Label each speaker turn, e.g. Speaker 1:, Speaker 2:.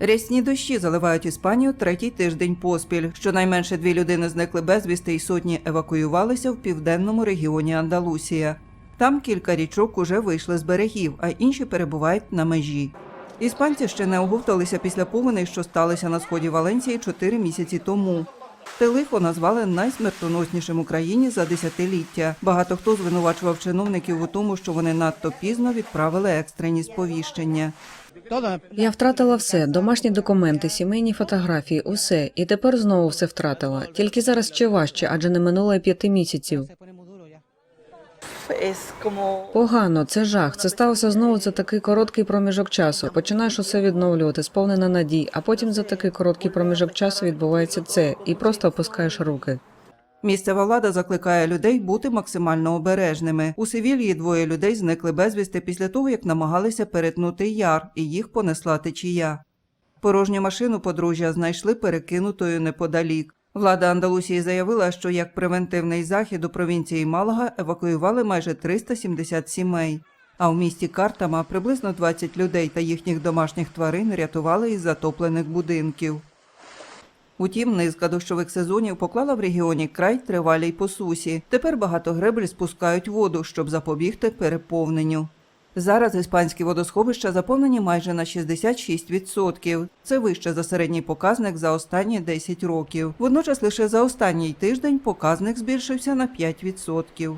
Speaker 1: Рясні дощі заливають Іспанію третій тиждень поспіль. Щонайменше дві людини зникли безвісти і сотні евакуювалися в південному регіоні Андалусія. Там кілька річок уже вийшли з берегів, а інші перебувають на межі. Іспанці ще не оговталися після повеней, що сталися на сході Валенції чотири місяці тому. Те лихо назвали найсмертоноснішим Україні за десятиліття. Багато хто звинувачував чиновників у тому, що вони надто пізно відправили екстрені сповіщення.
Speaker 2: Я втратила все: домашні документи, сімейні фотографії, усе. І тепер знову все втратила. Тільки зараз ще важче, адже не минуло й п'яти місяців. Погано, це жах. Це сталося знову за такий короткий проміжок часу. Починаєш усе відновлювати, сповнена надій, а потім за такий короткий проміжок часу відбувається це, і просто опускаєш руки.
Speaker 1: Місцева влада закликає людей бути максимально обережними. У Севільї двоє людей зникли безвісти після того, як намагалися перетнути яр, і їх понесла течія. Порожню машину подружжя знайшли перекинутою неподалік. Влада Андалусії заявила, що як превентивний захід у провінції Малага евакуювали майже 370 сімей. А в місті Картама приблизно 20 людей та їхніх домашніх тварин рятували із затоплених будинків. Утім, низка дощових сезонів поклала в регіоні край тривалій по сусі. Тепер багато гребль спускають воду, щоб запобігти переповненню. Зараз іспанські водосховища заповнені майже на 66%. Це вище за середній показник за останні 10 років. Водночас лише за останній тиждень показник збільшився на 5%.